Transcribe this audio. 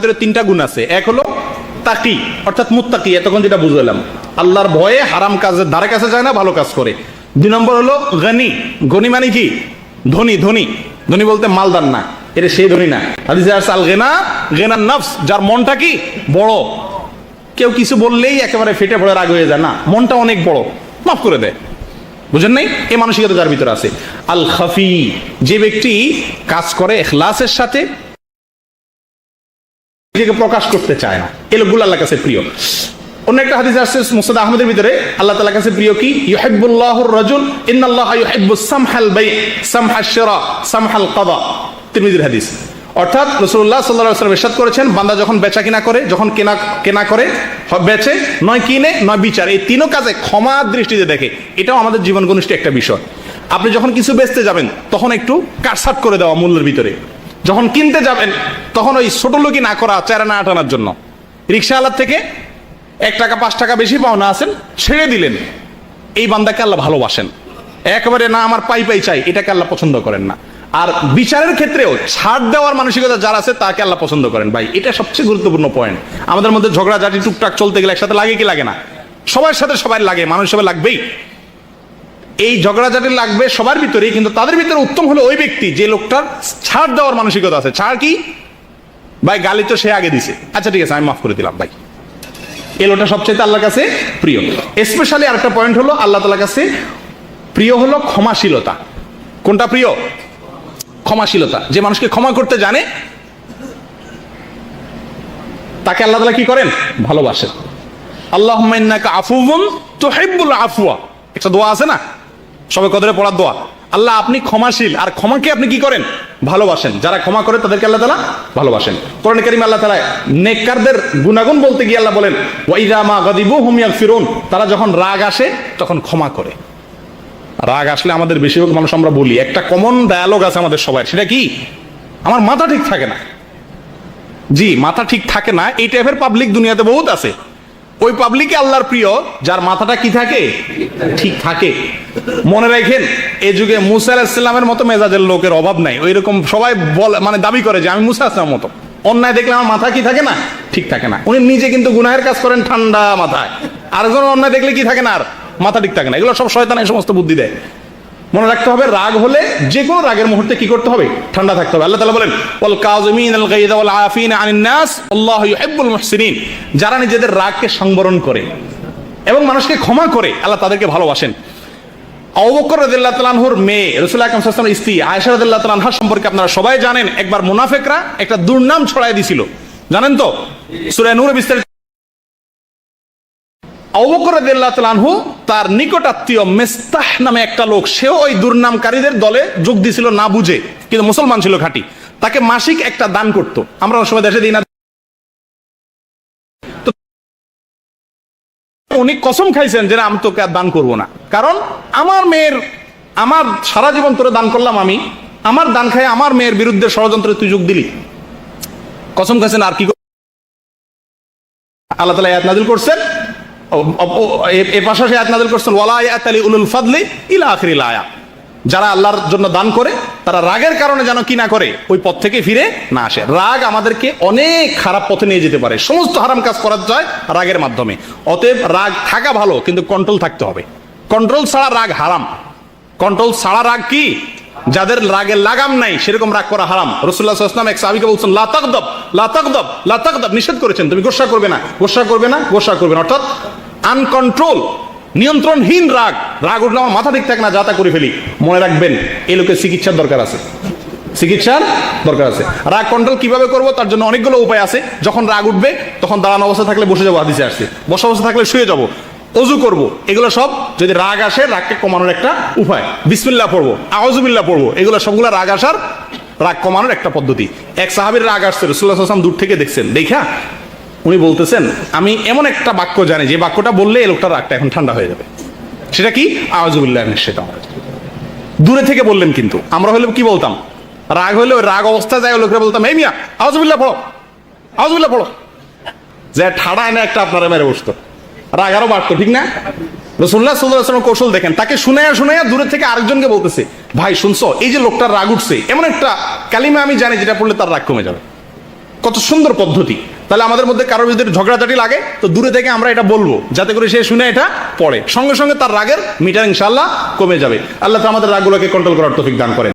ভিতরে তিনটা গুণ আছে। এক হলো তাকি, অর্থাৎ মুত্তাকি, এতক্ষণ যেটা বুঝলাম। আল্লাহর ভয়ে হারাম কাজের ধারে কাছে যায় না, ভালো কাজ করে। দুই নম্বর হলো গনি। গনি মানে কি? ধনী ধনী। ধনী বলতে মালদার না, এটা সেই ধনী না। গেনা নফস, যার মনটা কি? বড়। কেউ কিছু বললেই একেবারে ফেটে পড়ে, রাগ হয়ে যায়। না, মনটা অনেক বড়। মাফ করে দেয় বুঝেন নাই? এই মানসিকতা যার ভিতরে আছে। আল খাফি যে ব্যক্তি কাজ করে এখলাসের সাথে নিজেকে প্রকাশ করতে চায় না। এই লোকগুলো আল্লাহর কাছে প্রিয়। অন্য একটা হাদিস আসছে মুসাদ আহমদের ভিতরে, আল্লাহ তাআলার কাছে প্রিয় কি? ইউহিব্বুল্লাহুর রাজুল, ইন্নাল্লাহ ইউহিব্বুস সামহাল বাই, সামহাশ শিরা, সামহাল কাদা। হাদিস। অর্থাৎ রাসূলুল্লাহ সাল্লাল্লাহু আলাইহি ওয়াসাল্লাম করেছেন, বান্দা যখন বেচা কিনা করে, যখন কেনা কেনা করে বেচে, নয় কিনে, নয় বিচার। এই তিনও কাজে ক্ষমা দৃষ্টিতে দেখে। এটাও আমাদের জীবন ঘনিষ্ঠ একটা বিষয়। আপনি যখন কিছু বেচতে যাবেন, তখন একটু কাটসাট করে দেওয়া মূল্যের ভিতরে। যখন কিনতে যাবেন, তখন ওই ছোট লোকই না করা, চেরা না আটানোর জন্য। রিক্সাওয়ালার থেকে এক টাকা, পাঁচ টাকা বেশি পাওনা আছেন, ছেড়ে দিলেন। এই বান্দাকে আল্লাহ ভালোবাসেন। একেবারে না, আমার পাই পাই চাই, এটাকে আল্লাহ পছন্দ করেন না। আর বিচারের ক্ষেত্রেও ছাড় দেওয়ার মানসিকতা যারা আছে, তাকে আল্লাহ পছন্দ করেন। ভাই, এটা সবচেয়ে গুরুত্বপূর্ণ পয়েন্ট আমাদের মধ্যে ঝগড়া ঝগড়াঝাটি, টুকটাক চলতে গেলে একসাথে লাগে কি লাগে না? সবার সাথে সবাই লাগে, মানুষ সবাই লাগবেই। এই ঝগড়াঝাটি লাগবে সবার ভিতরেই, কিন্তু তাদের ভিতরে উত্তম হলো ওই ব্যক্তি যে লোকটার ছাড় দেওয়ার মানসিকতা আছে। ছাড় কি? ভাই, গালি তো সে আগে দিছে। আচ্ছা ঠিক আছে, আমি মাফ করে দিলাম, ভাই। এই লোকটা সবচেয়ে আল্লাহর কাছে প্রিয়। স্পেশালি আরেকটা পয়েন্ট হলো, আল্লাহ তালার কাছে প্রিয় হলো ক্ষমাশীলতা। কোনটা প্রিয়? ক্ষমাশীলতা। যে মানুষকে ক্ষমা করতে জানে, তাকে আল্লাহ তালা কি করেন? ভালোবাসেন। আল্লাহ আফুবুন তো হেব্বুল আফুয়া একটা দোয়া আছে না? সবে কদরে পড়ার দোয়া। আল্লাহ আপনি ক্ষমাশীল, আর ক্ষমাকে আপনি কি করেন? ভালোবাসেন। যারা ক্ষমা করে তাদেরকে আল্লাহ তালা ভালোবাসেন। কোরআন করিম আল্লাহ তালা নেককারদের গুণাগুণ বলতে গিয়ে আল্লাহ বলেন ওয়াইদা মা গদিবু হুমিয়াল ফিরুন তারা যখন রাগ আসে, তখন ক্ষমা করে। রাগ আসলে আমাদের বেশিরভাগ মানুষ আমরা বলি। একটা কমন ডায়ালগ আছে আমাদের সবাই সেটা কি? আমার মাথা ঠিক থাকে না। জি, মাথা ঠিক থাকে না। এই টাইপের পাবলিক দুনিয়াতে বহুত আছে। ওই পাবলিকে আল্লাহর প্রিয়, যার মাথাটা কি থাকে? ঠিক থাকে। মনে রাখেন এ যুগে মুসা আলাহিসাল্লামের মতো মেজাজের লোকের অভাব নাই। ওই রকম সবাই বলে মানে দাবি করে যে, আমি মুসা মতো। অন্যায় দেখলে আমার মাথা কি থাকে না? ঠিক থাকে না। উনি নিজে কিন্তু গুনাহের কাজ করেন ঠান্ডা মাথায়। আরেকজন অন্যায় দেখলে কি থাকে না? আর মাথা ঠিক থাকে না। এগুলো সব শয়তান এই সমস্ত বুদ্ধি দেয়। মনে রাখতে হবে, রাগ হলে যে কোনো রাগের মুহূর্তে কি করতে হবে? ঠান্ডা থাকতে হবে। আল্লাহ তাআলা বলেন কাযিমিন আল গায়যা ওয়াল আফিনা আনিন নাস, আল্লাহু ইউহিব্বুল মুহসিনিন। যারা নিজেদের রাগকে সংবরণ করে এবং মানুষকে ক্ষমা করে, আল্লাহ তাদেরকে ভালোবাসেন। আবু বকর রাদিয়াল্লাহু তাআলা মেয়ে স্ত্রী আয়েশা সম্পর্কে আপনারা সবাই জানেন, একবার মুনাফিকরা একটা দুর্নাম ছড়ায় দিছিল। জানেন তো? সূরা নূরে বিস্তারিত অবকর আনহু, তার নিকট আত্মীয় মেস্তাহ নামে একটা লোক, সেও ওই দুর্নামকারীদের দলে যোগ দিছিল না বুঝে, কিন্তু মুসলমান ছিল খাঁটি। তাকে মাসিক একটা দান করত। আমরা সময় দেশে দিই না। উনি কসম খাইছেন যে আমি তোকে আর দান করব না। কারণ আমার মেয়ের, আমার সারা জীবন তোরে দান করলাম আমি, আমার দান খাই আমার মেয়ের বিরুদ্ধে ষড়যন্ত্রে তুই যোগ দিলি। কসম খাইছেন আর কি আল্লাহ তালা করছেন। এ- পাশাপাশি আয়াত নাজিল করছেন, ওয়ালা আয়াত আলী উলুল ফাদলি ইলা আখিরিল আয়া। যারা আল্লাহর জন্য দান করে, তারা রাগের কারণে যেন কি না করে, ওই পথ থেকে ফিরে না আসে। রাগ আমাদেরকে অনেক খারাপ পথে নিয়ে যেতে পারে। সমস্ত হারাম কাজ করা যায় রাগের মাধ্যমে। অতএব রাগ থাকা ভালো, কিন্তু কন্ট্রোল থাকতে হবে। কন্ট্রোল ছাড়া রাগ হারাম। কন্ট্রোল ছাড়া রাগ কি? যাদের রাগের লাগাম নাই, সেরকম রাগ করা হারাম। রসুল্লাহ ইসলাম এক সাহাবিকে বলছেন লাতাকদব লাতাকদব লাতাকদব নিষেধ করেছেন, তুমি গোসা করবে না। গোসা করবে না, গোসা করবে না। অর্থাৎ আনকন্ট্রোল, নিয়ন্ত্রণহীন রাগ। রাগ উঠলে আমার মাথা ঠিক থাকে না যাতা করে ফেলি। মনে রাখবেন, এই লোকের চিকিৎসার দরকার আছে। চিকিৎসার দরকার আছে। রাগ কন্ট্রোল কীভাবে করব, তার জন্য অনেকগুলো উপায় আছে। যখন রাগ উঠবে, তখন দাঁড়ানো অবস্থা থাকলে বসে যাব, হাদিসে আসছে। বসা অবস্থা থাকলে শুয়ে যাব। অজু করব, এগুলো সব যদি রাগ আসে, রাগকে কমানোর একটা উপায়। বিসমিল্লাহ পড়ব আওয়াজুবিল্লাহ পড়ব, এগুলো সবগুলো রাগ আসার, রাগ কমানোর একটা পদ্ধতি। এক সাহাবির রাগ আসছে রসুল্লাহ আসলাম দূর থেকে দেখছেন। দেখা উনি বলতেছেন, আমি এমন একটা বাক্য জানি, যে বাক্যটা বললে এই লোকটার রাগটা এখন ঠান্ডা হয়ে যাবে। সেটা কি? আওয়াজুবিল্লাহ সেটা দূরে থেকে বললেন কিন্তু, আমরা হলে কি বলতাম? রাগ হলে রাগ অবস্থায় যায় লোকরা বলতাম, এই মিয়া আওয়াজুবিল্লাহ পড়ো আওয়াজুবিল্লাহ পড়ো। যে ঠাড়া এনে একটা আপনারা মেরে বসতো। রাগ আরও বাড়তো, ঠিক না? রসুল্লাহ সাল্লাহ কৌশল দেখেন, তাকে শুনাইয়া শুনাইয়া দূরে থেকে আরেকজনকে বলতেছে, ভাই, শুনছো? এই যে লোকটার রাগ উঠছে, এমন একটা কালিমা আমি জানি, যেটা পড়লে তার রাগ কমে যাবে। কত সুন্দর পদ্ধতি। তাহলে আমাদের মধ্যে কারোর ভিতরে ঝগড়াঝাটি লাগে, তো দূরে থেকে আমরা এটা বলব, যাতে করে সে শুনে এটা পড়ে। সঙ্গে সঙ্গে তার রাগের মিটার ইনশাল্লাহ কমে যাবে। আল্লাহ তো আমাদের রাগগুলোকে কন্ট্রোল করার তফিক দান করেন।